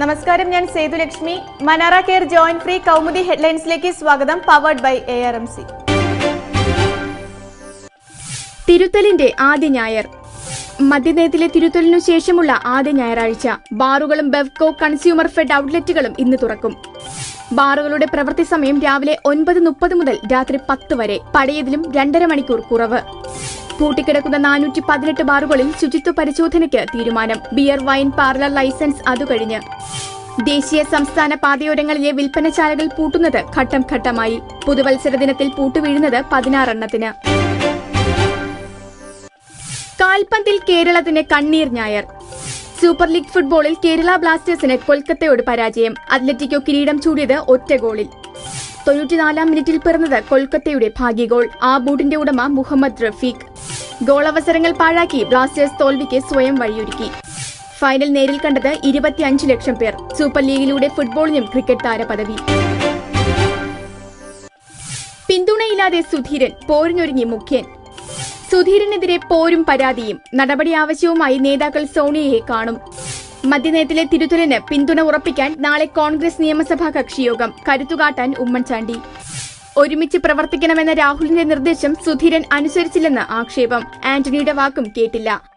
നമസ്കാരം ഞാൻ Sethulakshmi Manara care joint free Kaumudi ഹെഡ്ലൈൻസിലേക്ക് സ്വാഗതം powered by A R M C തിരുത്തലിന്റെ ആദ്യ ഞായർ. മദ്യനയത്തിലെ തിരുത്തലിനു ശേഷമുള്ള ആദ്യ ഞായറാഴ്ച ബാറുകളും ബെവ്കോ കൺസ്യൂമർ ഫെഡ് ഔട്ട്ലെറ്റുകളും ഇന്ന് തുറക്കും. ബാറുകളുടെ പ്രവൃത്തി സമയം രാവിലെ ഒൻപത് മുപ്പത് മുതൽ രാത്രി പത്ത് വരെ. പഴയതിലും രണ്ടര മണിക്കൂർ കുറവ്. പൂട്ടിക്കിടക്കുന്ന നാനൂറ്റി പതിനെട്ട് ബാറുകളിൽ ശുചിത്വ പരിശോധനയ്ക്ക് തീരുമാനം. ബിയർ വൈൻ പാർലർ ലൈസൻസ് അതുകഴിഞ്ഞ് ദേശീയ സംസ്ഥാന പാതയോരങ്ങളിലെ വിൽപ്പനശാലകൾ പൂട്ടുന്നത് ഘട്ടം ഘട്ടമായി. പുതുവത്സര ദിനത്തിൽ പൂട്ടുവീഴുന്നത് പതിനാറെണ്ണത്തിന്. കാൽപന്തിൽ കേരളത്തിന് കണ്ണീർ ഞായർ. സൂപ്പർ ലീഗ് ഫുട്ബോളിൽ കേരള ബ്ലാസ്റ്റേഴ്സിന് കൊൽക്കത്തയോട് പരാജയം. അത്ലറ്റിക്കോ കിരീടം ചൂടിയത് ഒറ്റ ഗോളിൽ. തൊണ്ണൂറ്റിനാലാം മിനിറ്റിൽ പിറന്നത് കൊൽക്കത്തയുടെ ഭാഗ്യഗോൾ. ആ ബൂട്ടിന്റെ ഉടമ മുഹമ്മദ് റഫീഖ്. ഗോളവസരങ്ങൾ പാഴാക്കി ബ്ലാസ്റ്റേഴ്സ് തോൽവിക്ക് സ്വയം വഴിയൊരുക്കി. ഫൈനൽ നേരിൽ കണ്ടത് ഇരുപത്തിയഞ്ച് ലക്ഷം പേർ. സൂപ്പർ ലീഗിലൂടെ ഫുട്ബോളിനും ക്രിക്കറ്റ് താരപദവി. പിന്തുണയില്ലാതെ സുധീരൻ പോരിനൊരുങ്ങി മുഖ്യൻ. സുധീരനെതിരെ പോരും പരാതിയും നടപടി ആവശ്യവുമായി നേതാക്കൾ സോണിയയെ കാണും. മദ്യനയത്തിലെ തിരുത്തലിന് പിന്തുണ ഉറപ്പിക്കാൻ നാളെ കോൺഗ്രസ് നിയമസഭാ കക്ഷിയോഗം കരുത്തുകാട്ടാൻ ഉമ്മൻചാണ്ടി. ഒരുമിച്ച് പ്രവർത്തിക്കണമെന്ന രാഹുലിന്റെ നിർദ്ദേശം സുധീരൻ അനുസരിച്ചില്ലെന്ന് ആക്ഷേപം. ആന്റണിയുടെ വാക്കും കേട്ടില്ല.